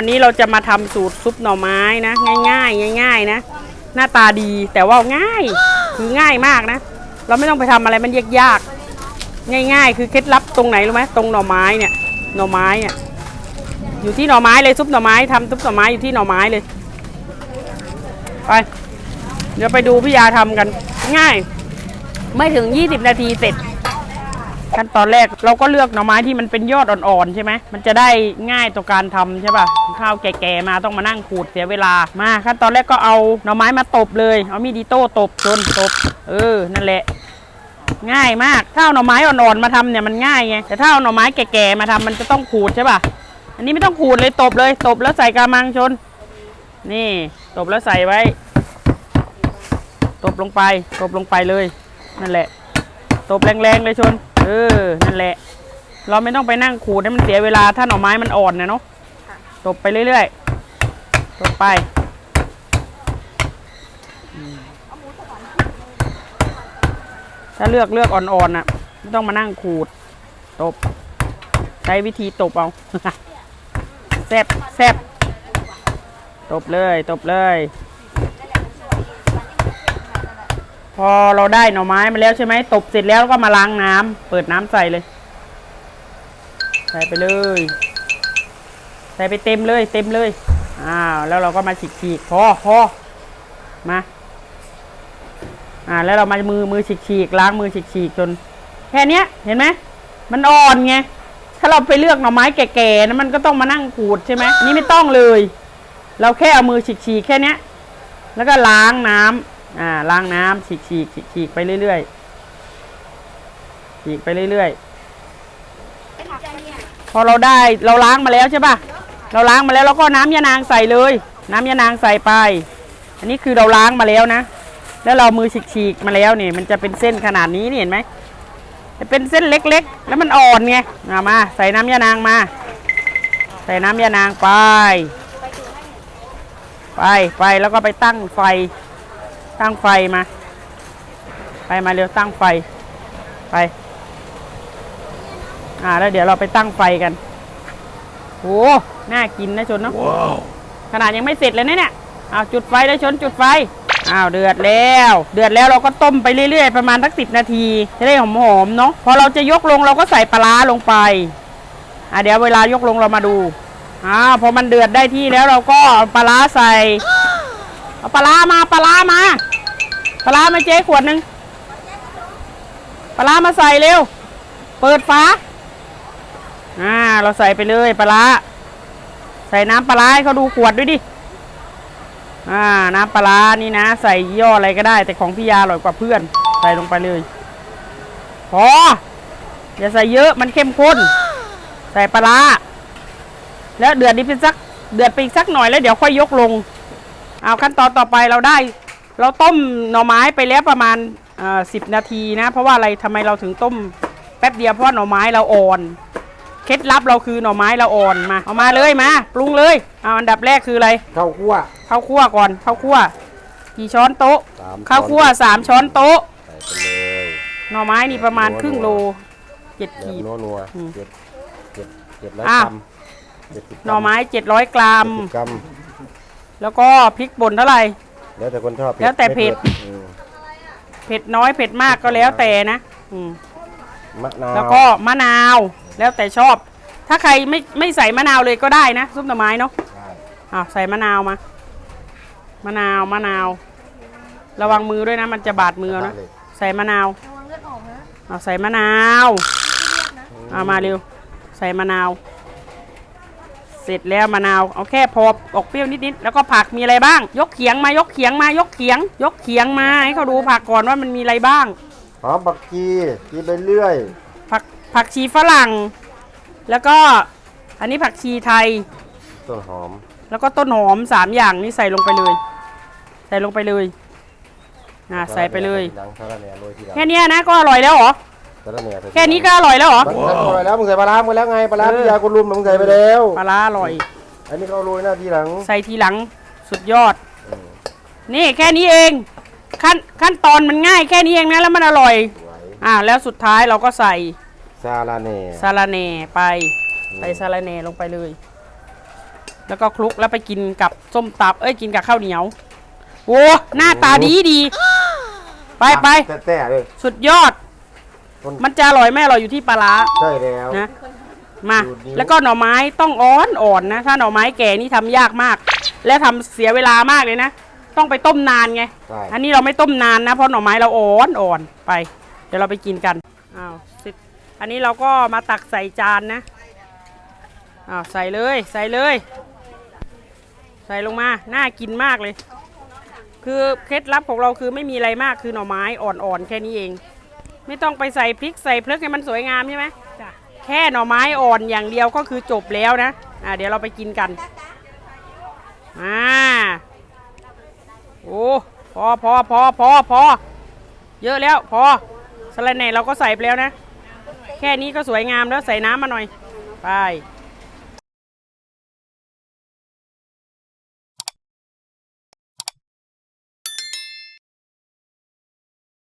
วันนี้เราจะมาทำสูตรซุปหน่อไม้นะ ง่ายๆ ง่าย ๆ นะ หน้าตาดีแต่ว่าง่ายคือง่ายมากนะ เราไม่ต้องไปทำอะไรมันยากๆง่าย ๆ คือเคล็ดลับตรงไหนรู้ไหมตรงหน่อไม้เนี่ยหน่อไม้เนี่ยอยู่ที่หน่อไม้เลยซุปหน่อไม้ทำซุปหน่อไม้อยู่ที่หน่อไม้เลยไปเดี๋ยวไปดูพี่ยาทำกัน ง่าย ไม่ถึง 20 นาทีเสร็จ ขั้นตอนแรกเราก็เลือกหน่อไม้ที่มันเป็นยอดอ่อนๆใช่ไหมมันจะได้ง่ายต่อการทำใช่ป่ะข้าวแก่ๆมาต้องมานั่งขูดเสียเวลามาขั้นตอนแรกก็เอาหน่อไม้มาตบเลยเอามีดอิโต้ตบจนตบ เออนั่นแหละง่ายมากถ้าเอาหน่อไม้อ่อนๆมาทำเนี่ยมันง่ายไงแต่ถ้าเอาหน่อไม้แก่ๆมาทำมันจะต้องขูดใช่ป่ะอันนี้ไม่ต้องขูดเลยตบเลยตบแล้วใส่กระมังชน นี่ตบแล้วใส่ไว้ ตบลงไป ตบลงไปเลย นั่นแหละ ตบแรงๆเลยชน เออ นั่นแหละ เราไม่ต้องไปนั่งขูดให้มันเสียเวลาถ้าหน่อไม้มันอ่อนนะเนาะตบไปเรื่อยๆตบไปอืมถ้าเลือกเลือกอ่อนๆน่ะไม่ต้องมานั่งขูด ตบ ใช้วิธีตบเอาแซบแซบตบเลย ตบเลย พอเราได้หน่อไม้มาแล้วใช่ไหมตบเสร็จแล้วก็มาล้างน้ำเปิดน้ำใส่เลย ใส่ไปเลย ใส่ไปเต็มเลยเต็มเลยอ้าวแล้วเราก็มาฉีกๆพอพอมาอ่าแล้วเรามามือมือฉีกๆล้างมือฉีกๆจน แค่เนี้ย เห็นไหมมันอ่อนไงถ้าเราไปเลือกหน่อไม้แก่ๆนะมันก็ต้องมานั่งขูดใช่ไหมนี่ไม่ต้องเลย เราแค่เอามือฉีกๆแค่เนี้ย แล้วก็ล้างน้ำ อ่าล้างน้ำฉีกฉีกฉีกฉีกไปเรื่อยๆฉีกไปเรื่อยๆพอเราได้เราล้างมาแล้วใช่ป่ะเราล้างมาแล้วเราก็น้ำยานางใส่เลย น้ำยานางใส่ไป อันนี้คือเราล้างมาแล้วนะ แล้วเรามือฉีกฉีกมาแล้วเนี่ยมันจะเป็นเส้นขนาดนี้นี่เห็นไหมจะเป็นเส้นเล็กๆ แล้วมันอ่อนไงามา ใส่น้ำยานางมา ใส่น้ำยานางไป ไปไปแล้วก็ไปตั้งไฟ ตั้งไฟมา ไปมาเร็วตั้งไฟ ไป อ่าแล้วเดี๋ยวเราไปตั้งไฟกันโอ้น่ากินนะชนเนาะขนาดยังไม่เสร็จเลยนะเนี่ย เอาจุดไฟได้ชนจุดไฟอ้าวเดือดแล้ว เดือดแล้วเราก็ต้มไปเรื่อยๆ ประมาณสักสิบนาทีจะได้หอมๆเนาะ พอเราจะยกลงเราก็ใส่ปลาร้าลงไป อะเดี๋ยวเวลายกลงเรามาดู อ้าวพอมันเดือดได้ที่แล้วเราก็เอาปลาร้าใส่ เอาปลาร้ามาปลาร้ามา ปลาร้ามาเจ๊ขวดหนึ่งปลามาใส่เร็ว เปิดฝาอ่าเราใส่ไปเลยปลาใส่น้ำปลาให้เขาดูขวดด้วยดิอ่าน้ำปลานี่นะ ใส่ย่ออะไรก็ได้ แต่ของพี่ยาอร่อยกว่าเพื่อน ใส่ลงไปเลยพออย่าใส่เยอะมันเข้มข้น ใส่ปลาร้าแล้วเดือดนี้เป็นสักเดือดไปอีกสักหน่อยแล้วเดี๋ยวค่อยยกลง เอาขั้นตอนต่อไปเราได้ เราต้มหน่อไม้ไปแล้วประมาณสิบนาทีนะ เพราะว่าอะไรทำไมเราถึงต้มแป๊บเดียวเพราะว่าหน่อไม้เราอ่อน เคล็ดลับเราคือหน่อไม้เราอ่อนมาเอามาเลยมาปรุงเลยเอาอันดับแรกคืออะไรข้าวคั่วข้าวคั่วก่อนข้าวคั่วกี่ช้อนโต๊ะสามข้าวคั่วสามช้อนโต๊ะใส่ไปเลยหน่อไม้นี่ประมาณครึ่งโลเจ็ดแบบขีดนัวนัวอืมเจ็ดเจ็ดเจ็ดร้อยอะกรัมเจ็ดสิบกรัหน่อไม้เจ็ดร้อยกรัมเจ็ดสิบกรัม แล้วก็พริกป่นเท่าไหร่ แล้วแต่คนชอบแล้วแต่เผ็ด ไม่อืมเผ็ดน้อยเผ็ดมากก็แล้วแต่นะอืมมะนาวแล้วก็มะนาวแล้วแต่ชอบ ถ้าใครไม่ไม่ใส่มะนาวเลยก็ได้นะซุปหน่อไม้เนาะใช่อ่าใส่มะนาวมามะนาวมะนาว ระวังมือด้วยนะ มันจะบาดมือเอานะเลยใส่มะนาวระวังเลือดออกนะเอาใส่มะนาว เอามาเร็ว ใส่มะนาว เสร็จแล้วมะนาวเอาแค่พอออกเปรี้ยวนิดๆแล้วก็ผักมีอะไรบ้าง ยกเขียงมายกเขียงมายกเขียง ยกเขียงมาให้เขาดูผักก่อนว่ามันมีอะไรบ้างหอมผักชีกินไปเรื่อย ผักผักชีฝรั่ง แล้วก็อันนี้ผักชีไทย ต้นหอม แล้วก็ต้นหอมสามอย่างนี่ใส่ลงไปเลย ใส่ลงไปเลยนะใส่ไปเลยหลังสาระแหน่โรยทีหลัง แค่เนี้ยนะก็อร่อยแล้วเหรอ สาระแหน่ใส่แค่นี้ก็อร่อยแล้วเหรอมันมันอร่อยแล้วมึงใส่ปลาร้าไปแล้วไงปลาร้าเออพี่ยากุลุมมึงใส่ไปแล้วปลาร้าอร่อย อันนี้เขาโรยหน้าทีหลังใส่ทีหลังสุดยอดอืมนี่แค่นี้เอง ขั้นขั้นตอนมันง่ายแค่นี้เองนะแล้วมันอร่อย สวยอ่าแล้วสุดท้ายเราก็ใส่ซาลาแหน่สาลาเน่ไป ใส่สาลาเน่ลงไปเลย แล้วก็คลุกแล้วไปกินกับส้มตับ เอ้ยกินกับข้าวเหนียว โอ้หน้าตาดีดี ไปไปแต่แต่เลยสุดยอด ต้นมันจะอร่อยไม่อร่อยอยู่ที่ปลาร้าใช่แล้ว นะ มา ดูนิ้ว แล้วก็หน่อไม้ต้องอ่อนอ่อนนะ ถ้าหน่อไม้แก่นี่ทำยากมาก และทำเสียเวลามากเลยนะ ต้องไปต้มนานไง ใช่อันนี้เราไม่ต้มนานนะ เพราะหน่อไม้เราอ่อนอ่อนไป เดี๋ยวเราไปกินกันอ้าวสิอันนี้เราก็มาตักใส่จานนะอ้าวใส่เลยใส่เลย ใส่ลงมาน่ากินมากเลย คือเคล็ดลับของเราคือไม่มีอะไรมากคือหน่อไม้อ่อนๆแค่นี้เอง ไม่ต้องไปใส่พริกใส่เพลิกให้มันสวยงามใช่ไหมแค่หน่อไม้อ่อนอย่างเดียวก็คือจบแล้วนะอ่าเดี๋ยวเราไปกินกันอ่าโอ้พอพอพอพอพอเยอะแล้วพอสลัดแหน่เราก็ใส่ไปแล้วนะ แค่นี้ก็สวยงามแล้วใส่น้ำมาหน่อย ไป